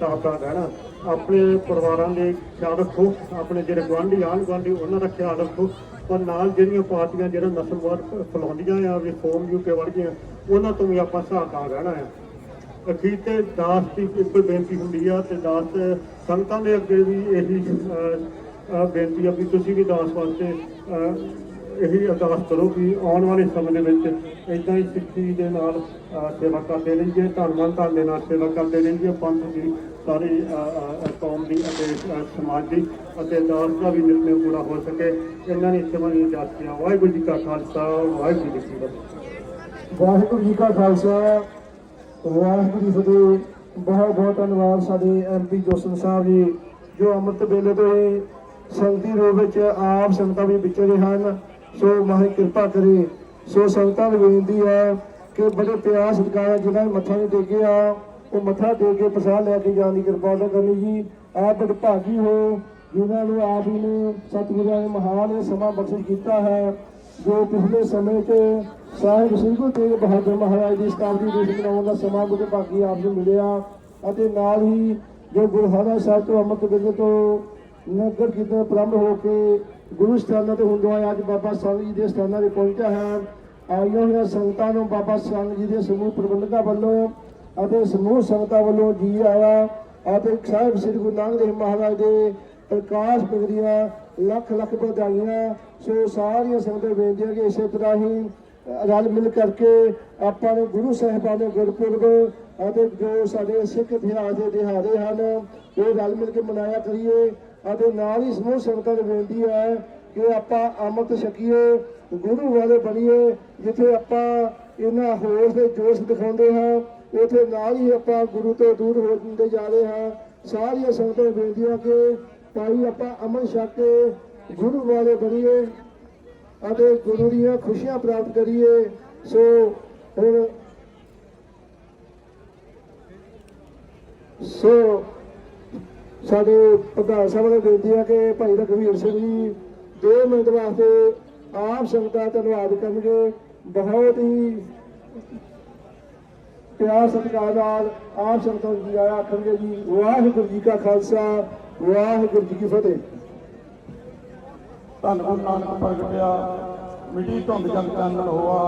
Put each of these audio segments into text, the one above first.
ਸਾਵਧਾਨ ਰਹਿਣਾ। ਆਪਣੇ ਪਰਿਵਾਰਾਂ ਦੇ ਖਿਆਲ ਰੱਖੋ। ਆਪਣੇ ਜਿਹੜੇ ਗੁਆਂਢੀ, ਆਂਢ ਗੁਆਂਢੀ, ਉਹਨਾਂ ਦਾ ਖਿਆਲ ਰੱਖੋ। ਪਰ ਨਾਲ ਜਿਹੜੀਆਂ ਪਾਰਟੀਆਂ, ਜਿਹੜਾ ਨਸਲਵਾਦ ਫੈਲਾਉਂਦੀਆਂ ਆ ਰਿਫੋਰਮ ਯੂਕੇ ਵਰਗੀਆਂ ਉਹਨਾਂ ਤੋਂ ਵੀ ਆਪਾਂ ਸਾਵਧਾਨ ਰਹਿਣਾ ਆ। ਅਖੀਰ ਤੇ ਦਾਸ ਦੀ ਇੱਕ ਬੇਨਤੀ ਹੁੰਦੀ ਆ ਤੇ ਦਾਸ ਸੰਗਤਾਂ ਦੇ ਅੱਗੇ ਵੀ ਇਹੀ ਬੇਨਤੀ ਆ ਵੀ ਤੁਸੀਂ ਵੀ ਦਾਸ ਵਾਸਤੇ ਇਹੀ ਅਰਦਾਸ ਕਰੋ ਕਿ ਆਉਣ ਵਾਲੇ ਸਮੇਂ ਦੇ ਵਿੱਚ ਇਦਾਂ ਹੀ ਸਿੱਖੀ ਦੇ ਨਾਲ ਸੇਵਾ ਕਰਦੇ ਰਹੀਏ ਧਰਮਾਂ ਧਨ ਦੇ ਨਾਲ ਸੇਵਾ ਕਰਦੇ ਰਹੀਏ ਪੰਥ ਦੀ ਸਾਰੀ ਕੌਮ ਦੀ ਅਤੇ ਅਹ, ਸਮਾਜ ਦੀ ਅਤੇ ਦਾਸ ਦਾ ਵੀ ਨਿਰਣੇ ਪੂਰਾ ਹੋ ਸਕੇ। ਇਹਨਾਂ ਨੇ ਸੇਵਾ ਦੀਆਂ ਜਾਤੀਆਂ ਵਾਹਿਗੁਰੂ ਜੀ ਕਾ ਖਾਲਸਾ ਵਾਹਿਗੁਰੂ ਜੀ ਕੀ ਫਤਿਹ। ਵਾਹਿਗੁਰੂ ਜੀ ਕਾ ਖਾਲਸਾ ਵਾਹਿਗੁਰੂ ਜੀ ਫਤਿਹ ਬਹੁਤ ਬਹੁਤ ਧੰਨਵਾਦ ਸਾਡੇ ਐਮਪੀ ਜੋਸਨ ਸਾਹਿਬ ਜੀ ਜੋ ਅੰਮ੍ਰਿਤ ਵੇਲੇ ਤੋਂ ਹੀ ਸੰਗਤੀ ਰੂਪ ਵਿੱਚ ਆਪ ਸੰਗਤਾਂ ਵੀ ਵਿਚਰੇ ਹਨ। ਸੋ ਮਾਹੀ ਕਿਰਪਾ ਕਰੇ। ਸੋ ਸੰਗਤਾਂ ਨੂੰ ਬੇਨਤੀ ਹੈ ਕਿ ਬੜੇ ਪਿਆਰ ਸਤਿਕਾਰ ਜਿਹਨਾਂ ਨੇ ਮੱਥਾ ਨਹੀਂ ਟੇਕਿਆ, ਉਹ ਮੱਥਾ ਟੇਕ ਕੇ ਪ੍ਰਸਾਦ ਲੈ ਕੇ ਜਾਣ ਦੀ ਕਿਰਪਾ ਕਰਨੀ ਜੀ। ਆਪ ਬੜੇ ਭਾਗੀ ਹੋ, ਜਿਨ੍ਹਾਂ ਨੂੰ ਆਪ ਹੀ ਨੇ ਸਤਿਗੁਰਾਂ ਨੇ ਮਹਾਨ ਇਹ ਸਮਾਂ ਬਖਸ਼ਿਸ਼ ਕੀਤਾ ਹੈ, ਜੋ ਪਿਛਲੇ ਸਮੇਂ 'ਚ ਸਾਹਿਬ ਸ੍ਰੀ ਗੁਰੂ ਤੇਗ ਬਹਾਦਰ ਮਹਾਰਾਜ ਦੀ ਸ਼ਤਾਬਦੀ ਦਿਵਸ ਮਨਾਉਣ ਦਾ ਸਮਾਂ ਗੁਰੂ ਭਾਗੀ ਆਪ ਨੂੰ ਮਿਲਿਆ ਅਤੇ ਨਾਲ ਹੀ ਜੋ ਗੁਰਦੁਆਰਾ ਸਾਹਿਬ ਤੋਂ ਅੰਮ੍ਰਿਤ ਵੇਲੇ ਤੋਂ ਨਗਰ ਕੀਰਤਨ ਪ੍ਰਾਰੰਭ ਹੋ ਕੇ ਗੁਰੂ ਸਥਾਨਾਂ ਤੇ ਹੁੰਦਾ ਹੋਇਆ, ਅੱਜ ਬਾਬਾ ਸੰਗ ਜੀ ਦੇ ਸਥਾਨਾਂ ਤੇ ਪਹੁੰਚਿਆ ਹੈ। ਆਈਆਂ ਹੋਈਆਂ ਸੰਗਤਾਂ ਨੂੰ ਬਾਬਾ ਸੰਗ ਜੀ ਦੇ ਸਮੂਹ ਪ੍ਰਬੰਧਕਾਂ ਵੱਲੋਂ ਅਤੇ ਸਮੂਹ ਸੰਗਤਾਂ ਵੱਲੋਂ ਜੀ ਆਇਆ ਅਤੇ ਸਾਹਿਬ ਸ੍ਰੀ ਗੁਰੂ ਨਾਨਕ ਦੇਵ ਮਹਾਰਾਜ ਦੇ ਪ੍ਰਕਾਸ਼ ਪੁਰਬ ਲੱਖ ਲੱਖ ਵਧਾਈਆਂ, ਸੋ ਸਾਰੀਆਂ ਸੰਗਤਾਂ ਨੂੰ ਬੇਨਤੀ ਕਿ ਇਸੇ ਤਰ੍ਹਾਂ ਹੀ ਰਲ ਮਿਲ ਕਰਕੇ ਆਪਾਂ ਨੂੰ ਗੁਰੂ ਸਾਹਿਬਾਨ ਦੇ ਗੁਰਪੁਰਬ ਅਤੇ ਜੋ ਸਾਡੇ ਸਿੱਖ ਇਤਿਹਾਸ ਦੇ ਦਿਹਾੜੇ ਹਨ, ਉਹ ਰਲ ਮਿਲ ਕੇ ਮਨਾਇਆ ਕਰੀਏ। ਅਤੇ ਨਾਲ ਹੀ ਸਮੂਹ ਸੰਗਤਾਂ ਨੂੰ ਬੇਨਤੀ ਹੈ ਕਿ ਆਪਾਂ ਅੰਮ੍ਰਿਤ ਛਕੀਏ, ਗੁਰੂ ਵਾਲੇ ਬਣੀਏ, ਜਿੱਥੇ ਆਪਾਂ ਇਹਨਾਂ ਹੋਸ਼ ਦੇ ਜੋਸ਼ ਦਿਖਾਉਂਦੇ ਹਾਂ, ਉਥੇ ਨਾਲ ਹੀ ਆਪਾਂ ਗੁਰੂ ਤੋਂ ਦੂਰ ਹੋ ਜਾਂਦੇ ਜਾ ਰਹੇ ਹਾਂ। ਸਾਰੀਆਂ ਸੰਗਤਾਂ ਨੂੰ ਬੇਨਤੀ ਹੈ ਕਿ ਭਾਈ ਆਪਾਂ ਅਮਨ ਛਕ ਕੇ ਗੁਰੂ ਵਾਲੇ ਬਣੀਏ ਅਤੇ ਗੁਰੂ ਦੀਆਂ ਖੁਸ਼ੀਆਂ ਪ੍ਰਾਪਤ ਕਰੀਏ। ਸੋ ਹੁਣ ਸੋ ਸਾਡੇ ਪ੍ਰਧਾਨ ਸਾਹਿਬ ਨੇ ਬੇਨਤੀ ਹੈ ਕਿ ਭਾਈ ਰਘਵੀਰ ਸਿੰਘ ਜੀ ਦੋ ਮਿੰਟ ਵਾਸਤੇ ਆਪ ਸੰਗਤਾਂ ਧੰਨਵਾਦ ਕਰਨਗੇ। ਬਹੁਤ ਹੀ ਪਿਆਰ ਸਤਿਕਾਰ ਨਾਲ ਆਪ ਸੰਗਤਾਂ ਜੀ ਆਇਆ ਆਖਣਗੇ ਜੀ। ਵਾਹਿਗੁਰੂ ਜੀ ਕਾ ਖਾਲਸਾ, ਵਾਹਿਗੁਰੂ ਜੀ ਕੀ ਫਤਿਹ। ਧੰਨ ਗੁਰੂ ਨਾਨਕ ਪ੍ਰਗਟਿਆ ਮਿੱਟੀ ਧੁੰਦ ਜਗ ਚਾਨਣ ਹੋਆ।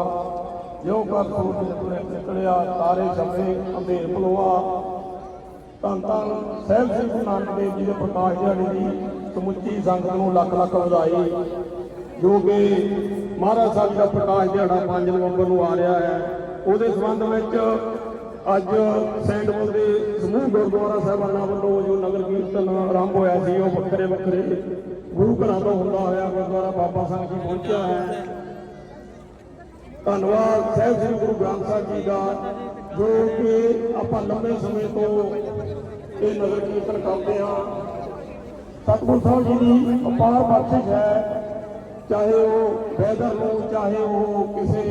ਜਿਉ ਕਰ ਸੂਰਜ ਤੁਰੇ ਨਿਕਲਿਆ ਤਾਰੇ ਛਪੇ ਅੰਧੇਰ ਪਲੋਆ ਧੰਨ ਧੰਨ ਸਹਿਬ ਸ੍ਰੀ ਗੁਰੂ ਨਾਨਕ ਦੇਵ ਜੀ ਦੇ ਪ੍ਰਕਾਸ਼ ਦਿਹਾੜੇ ਦੀ ਸਮੁੱਚੀ ਸੰਗਤ ਨੂੰ ਲੱਖ ਲੱਖ ਵਧਾਈ। ਜੋ ਕਿ ਮਹਾਰਾਜ ਸਾਹਿਬ ਦਾ ਪ੍ਰਕਾਸ਼ ਦਿਹਾੜਾ 5 ਨਵੰਬਰ ਨੂੰ ਆ ਰਿਹਾ ਹੈ। ਉਹਦੇ ਸੰਬੰਧ ਵਿੱਚ ਅੱਜ ਸੈਂਡਵਲ ਦੇ ਸਮੂਹ ਗੁਰਦੁਆਰਾ ਸਾਹਿਬਾਨਾਂ ਵੱਲੋਂ ਜੋ ਨਗਰ ਕੀਰਤਨ ਆਰੰਭ ਹੋਇਆ ਸੀ, ਉਹ ਵੱਖਰੇ ਵੱਖਰੇ ਗੁਰੂ ਘਰਾਂ ਤੋਂ ਹੁੰਦਾ ਹੋਇਆ ਗੁਰਦੁਆਰਾ ਬਾਬਾ ਸਾਹਿਬ ਜੀ ਪਹੁੰਚਿਆ ਹੈ। ਧੰਨਵਾਦ ਸਹਿਬ ਸ੍ਰੀ ਗੁਰੂ ਗ੍ਰੰਥ ਸਾਹਿਬ ਜੀ ਦਾ। ਜੋ ਕਿ ਆਪਾਂ ਲੰਬੇ ਸਮੇਂ ਤੋਂ ਇਹ ਨਗਰ ਕੀਰਤਨ ਕਰਦੇ ਹਾਂ। ਸਤਿਗੁਰੂ ਸਾਹਿਬ ਜੀ ਦੀ ਅਪਾਰ ਬਖਸ਼ਿਸ਼ ਹੈ। ਚਾਹੇ ਉਹ ਵੈਦਰ ਨੂੰ, ਚਾਹੇ ਉਹ ਕਿਸੇ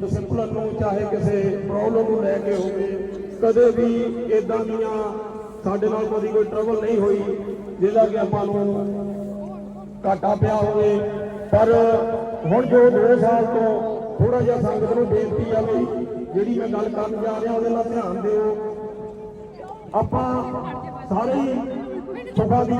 ਡਿਸਪਲਨ ਨੂੰ, ਚਾਹੇ ਕਿਸੇ ਪ੍ਰੋਬਲਮ ਨੂੰ ਲੈ ਕੇ ਹੋਵੇ, ਕਦੇ ਵੀ ਇਦਾਂ ਦੀਆਂ ਸਾਡੇ ਨਾਲ ਕਦੀ ਕੋਈ ਟਰਬਲ ਨਹੀਂ ਹੋਈ, ਜਿਹਦਾ ਕਿ ਆਪਾਂ ਨੂੰ ਘਾਟਾ ਪਿਆ ਹੋਵੇ। ਪਰ ਹੁਣ ਜੋ 2 ਸਾਲ ਤੋਂ ਥੋੜਾ ਜਿਹਾ ਸੰਗਤ ਨੂੰ ਬੇਨਤੀ ਆ ਵੀ ਜਿਹੜੀ ਮੈਂ ਗੱਲ ਕਰਨ ਜਾ ਰਿਹਾ, ਉਹਦੇ ਨਾਲ ਧਿਆਨ ਦਿਓ। ਆਪਾਂ ਸਾਰੇ ਹੀ ਸੁਖਾਂ ਦੀ